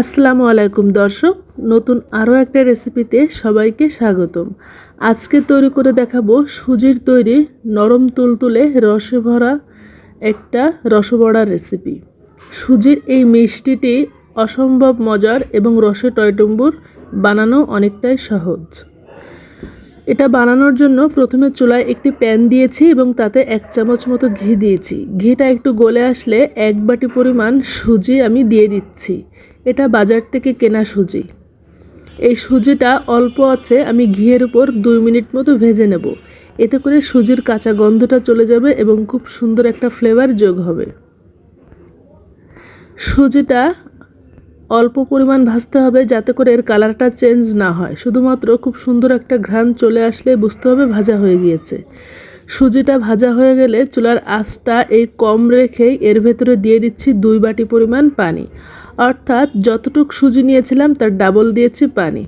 আসসালামু আলাইকুম দর্শক, নতুন আরও একটা রেসিপিতে সবাইকে স্বাগতম। আজকে তৈরি করে দেখাবো সুজির তৈরি নরম তুলতুলে রসে ভরা একটা রসবড়ার রেসিপি। সুজির এই মিষ্টিটি অসম্ভব মজার এবং রসে টয়টম্বুর বানানো অনেকটাই সহজ। এটা বানানোর জন্য প্রথমে চুলায় একটি প্যান দিয়েছি এবং তাতে এক চামচ মতো ঘি দিয়েছি। ঘিটা একটু গলে আসলে এক বাটি পরিমাণ সুজি আমি দিয়ে দিচ্ছি। এটা বাজার থেকে কেনা সুজি। এই সুজিটা অল্প আছে, আমি ঘিয়ের উপর দুই মিনিট মতো ভেজে নেব। এতে করে সুজির কাঁচা গন্ধটা চলে যাবে এবং খুব সুন্দর একটা ফ্লেভার যোগ হবে। সুজিটা অল্প পরিমাণ ভাজতে হবে যাতে করে এর কালারটা চেঞ্জ না হয়। শুধুমাত্র খুব সুন্দর একটা ঘ্রাণ চলে আসলে বুঝতে হবে ভাজা হয়ে গিয়েছে। সুজিটা ভাজা হয়ে গেলে চুলার আঁচটা এই কম রেখেই এর ভেতরে দিয়ে দিচ্ছি দুই বাটি পরিমাণ পানি। অর্থাৎ যতটুক সুজি নিয়েছিলাম তার ডাবল দিয়েছি পানি।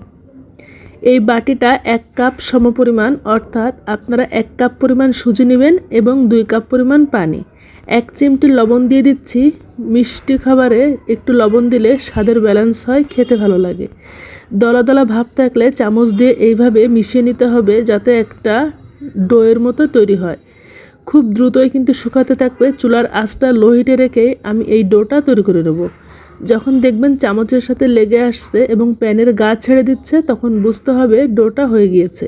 এই বাটিটা এক কাপ সমপরিমাণ, অর্থাৎ আপনারা এক কাপ পরিমাণ সুজি নেবেন এবং দুই কাপ পরিমাণ পানি। এক চিমটি লবণ দিয়ে দিচ্ছি। মিষ্টি খাবারে একটু লবণ দিলে স্বাদের ব্যালেন্স হয়, খেতে ভালো লাগে। দলা দলা ভাব থাকলে চামচ দিয়ে এইভাবে মিশিয়ে নিতে হবে যাতে একটা ডোয়ের মতো তৈরি হয়। খুব দ্রুতই কিন্তু শুকাতে থাকবে চুলার আঁচটা লো হিটে রেখে আমি এই ডোটা তৈরি করে নেব। যখন দেখবেন চামচের সাথে লেগে আসছে এবং প্যানের গা ছেড়ে দিচ্ছে, তখন বুঝতে হবে ডোটা হয়ে গিয়েছে।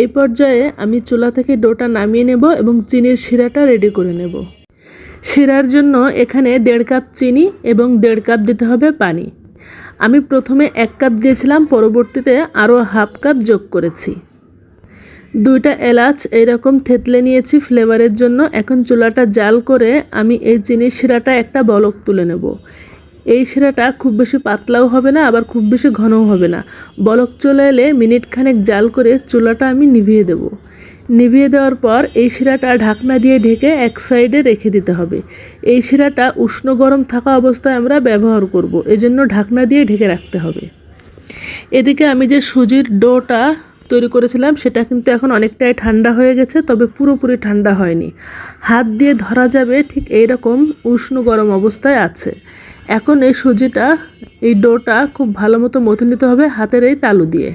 এই পর্যায়ে আমি চুলা থেকে ডোটা নামিয়ে নেব এবং চিনির শিরাটা রেডি করে নেব। শিরার জন্য এখানে দেড় কাপ চিনি এবং দেড় কাপ দিতে হবে পানি। আমি প্রথমে এক কাপ দিয়েছিলাম, পরবর্তীতে আরও হাফ কাপ যোগ করেছি। দুইটা এলাচ এইরকম থেতলে নিয়েছি ফ্লেভারের জন্য। এখন চুলাটা জাল করে আমি এই চিনির শিরাটা একটা বলক তুলে নেব। এই শিরাটা খুব বেশি পাতলাও হবে না, আবার খুব বেশি ঘনও হবে না। বলক চলে এলে মিনিট খানেক জাল করে চুলাটা আমি নিভিয়ে দেব। নিভিয়ে দেওয়ার পর এই শিরাটা ঢাকনা দিয়ে ঢেকে এক সাইডে রেখে দিতে হবে। এই শিরাটা উষ্ণ গরম থাকা অবস্থায় আমরা ব্যবহার করব, এজন্য ঢাকনা দিয়ে ঢেকে রাখতে হবে। এদিকে আমি যে সুজির ডোটা তৈরি করেছিলাম, সেটা কিন্তু এখন অনেকটাই ঠান্ডা হয়ে গেছে, তবে পুরোপুরি ঠান্ডা হয়নি। হাত দিয়ে ধরা যাবে ঠিক এইরকম উষ্ণ গরম অবস্থায় আছে। এখন এই সুজিটা, এই ডোটা খুব ভালো মতো মথে নিতে হবে হাতের এই তালু দিয়ে।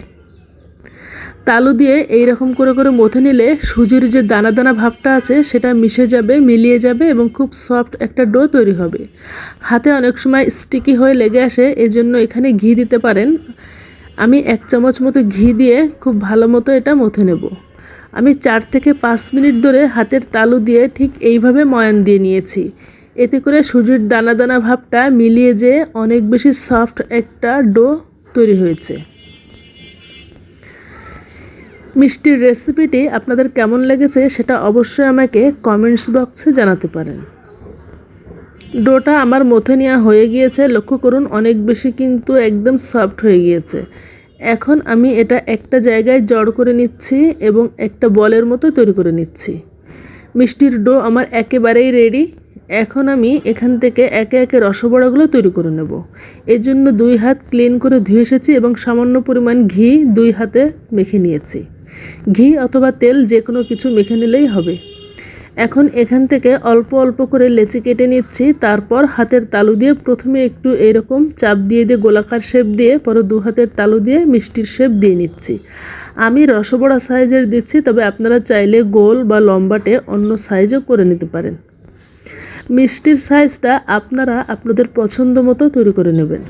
তালু দিয়ে এই রকম করে করে মথে নিলে সুজির যে দানা দানা ভাবটা আছে, সেটা মিশে যাবে, মিলিয়ে যাবে এবং খুব সফট একটা ডো তৈরি হবে। হাতে অনেক সময় স্টিকি হয়ে লেগে আসে, এজন্য এখানে ঘি দিতে পারেন। আমি এক চামচ মতো ঘি দিয়ে খুব ভালো মতো এটা মথে নেব। আমি চার থেকে পাঁচ মিনিট ধরে হাতের তালু দিয়ে ঠিক এইভাবে ময়ান দিয়ে নিয়েছি। এতে করে সুজির দানা দানা ভাবটা মিলিয়ে যে অনেক বেশি সফট একটা ডো তৈরি হয়েছে। মিষ্টির রেসিপিটি আপনাদের কেমন লেগেছে সেটা অবশ্যই আমাকে কমেন্টস বক্সে জানাতে পারেন। ডোটা আমার মথে নেওয়া হয়ে গিয়েছে, লক্ষ্য করুন, অনেক বেশি কিন্তু একদম সফট হয়ে গিয়েছে। এখন আমি এটা একটা জায়গায় জড় করে নিচ্ছি এবং একটা বলের মতো তৈরি করে নিচ্ছি। মিষ্টির ডো আমার একেবারেই রেডি। এখন আমি এখান থেকে একে একে রসবড়াগুলো তৈরি করে নেব। এর জন্য দুই হাত ক্লিন করে ধুয়ে এসেছি এবং সামান্য পরিমাণ ঘি দুই হাতে মেখে নিয়েছি। ঘি অথবা তেল যে কোনো কিছু মেখে নিলেই হবে। এখন এখান থেকে অল্প অল্প করে লেচি কেটে নিচ্ছি, তারপর হাতের তালু দিয়ে প্রথমে একটু এরকম চাপ দিয়ে দিয়ে গোলাকার শেপ দিয়ে, পরে দু হাতের তালু দিয়ে মিষ্টির শেপ দিয়ে নিচ্ছি। আমি রসবড়া সাইজের দিচ্ছি, তবে আপনারা চাইলে গোল বা লম্বাটে অন্য সাইজও করে নিতে পারেন। মিষ্টির সাইজটা আপনারা আপনাদের পছন্দ মতো তৈরি করে নেবেন।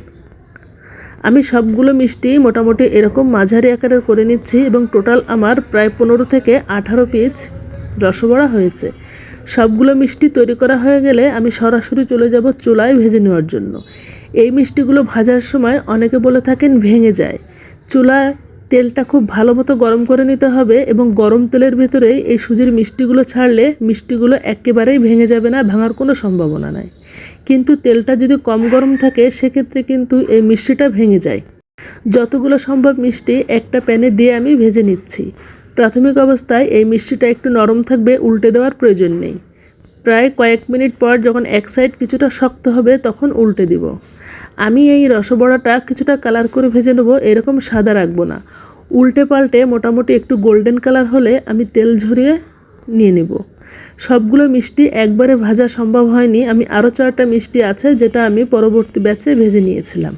আমি সবগুলো মিষ্টি মোটামুটি এরকম মাঝারি আকারের করে নিচ্ছি এবং টোটাল আমার প্রায় পনেরো থেকে আঠারো পিস রসবড়া হয়েছে। সবগুলো মিষ্টি তৈরি করা হয়ে গেলে আমি সরাসরি চলে যাব চুলায় ভেজে নেওয়ার জন্য। এই মিষ্টিগুলো ভাজার সময় অনেকে বলে থাকেন ভেঙে যায়। চুলা তেলটা খুব ভালো মতো গরম করে নিতে হবে এবং গরম তেলের ভেতরেই এই সুজির মিষ্টিগুলো ছাড়লে মিষ্টিগুলো একেবারেই ভেঙে যাবে না, ভাঙার কোনো সম্ভাবনা নাই। কিন্তু তেলটা যদি কম গরম থাকে, সেক্ষেত্রে কিন্তু এই মিষ্টিটা ভেঙে যায়। যতগুলো সম্ভব মিষ্টি একটা প্যানে দিয়ে আমি ভেজে নিচ্ছি। প্রাথমিক অবস্থায় এই মিষ্টিটা একটু নরম থাকবে, উল্টে দেওয়ার প্রয়োজন নেই। প্রায় কয়েক মিনিট পর যখন এক সাইড কিছুটা শক্ত হবে, তখন উল্টে দিব। আমি এই রসবড়াটা কিছুটা কালার করে ভেজে নেব, এরকম সাদা রাখব না। উল্টে পাল্টে মোটামুটি একটু গোল্ডেন কালার হলে আমি তেল ঝরিয়ে নিয়ে নেব। সবগুলো মিষ্টি একবারে ভাজা সম্ভব হয়নি, আমি আরও চারটা মিষ্টি আছে যেটা আমি পরবর্তী ব্যাচে ভেজে নিয়েছিলাম।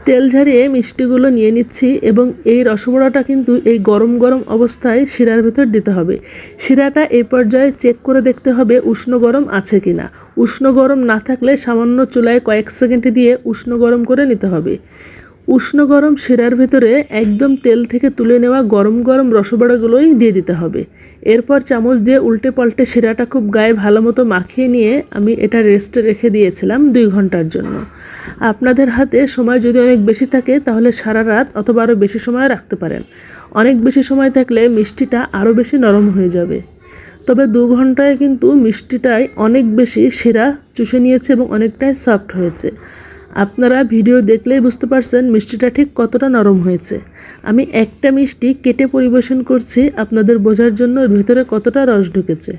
তেল ঝারিয়ে মিষ্টিগুলো নিয়ে নিচ্ছি এবং এই রসবড়াটা কিন্তু এই গরম গরম অবস্থায় শিরার ভেতর দিতে হবে। শিরাটা এই পর্যায়ে চেক করে দেখতে হবে উষ্ণ গরম আছে কি না উষ্ণ গরম না থাকলে সামান্য চুলায় কয়েক সেকেন্ড দিয়ে উষ্ণ গরম করে নিতে হবে। উষ্ণ গরম শিরার ভেতরে একদম তেল থেকে তুলে নেওয়া গরম গরম রসবড়াগুলোই দিয়ে দিতে হবে। এরপর চামচ দিয়ে উল্টে পাল্টে শিরাটা খুব গায়ে ভালো মতো মাখিয়ে নিয়ে আমি এটা রেস্টে রেখে দিয়েছিলাম দুই ঘণ্টার জন্য। আপনাদের হাতে সময় যদি অনেক বেশি থাকে, তাহলে সারা রাত অথবা আরও বেশি সময় রাখতে পারেন। অনেক বেশি সময় থাকলে মিষ্টিটা আরও বেশি নরম হয়ে যাবে। তবে দু ঘন্টায় কিন্তু মিষ্টিটাই অনেক বেশি শিরা চুষে নিয়েছে এবং অনেকটাই সফট হয়েছে। আপনারা ভিডিও দেখলেই বুঝতে পারছেন মিষ্টিটা ঠিক কতটা নরম হয়েছে। আমি একটা মিষ্টি কেটে পরিবেশন করছি, আপনাদের বোঝার জন্য ভেতরে কতটা রস ঢুকেছে।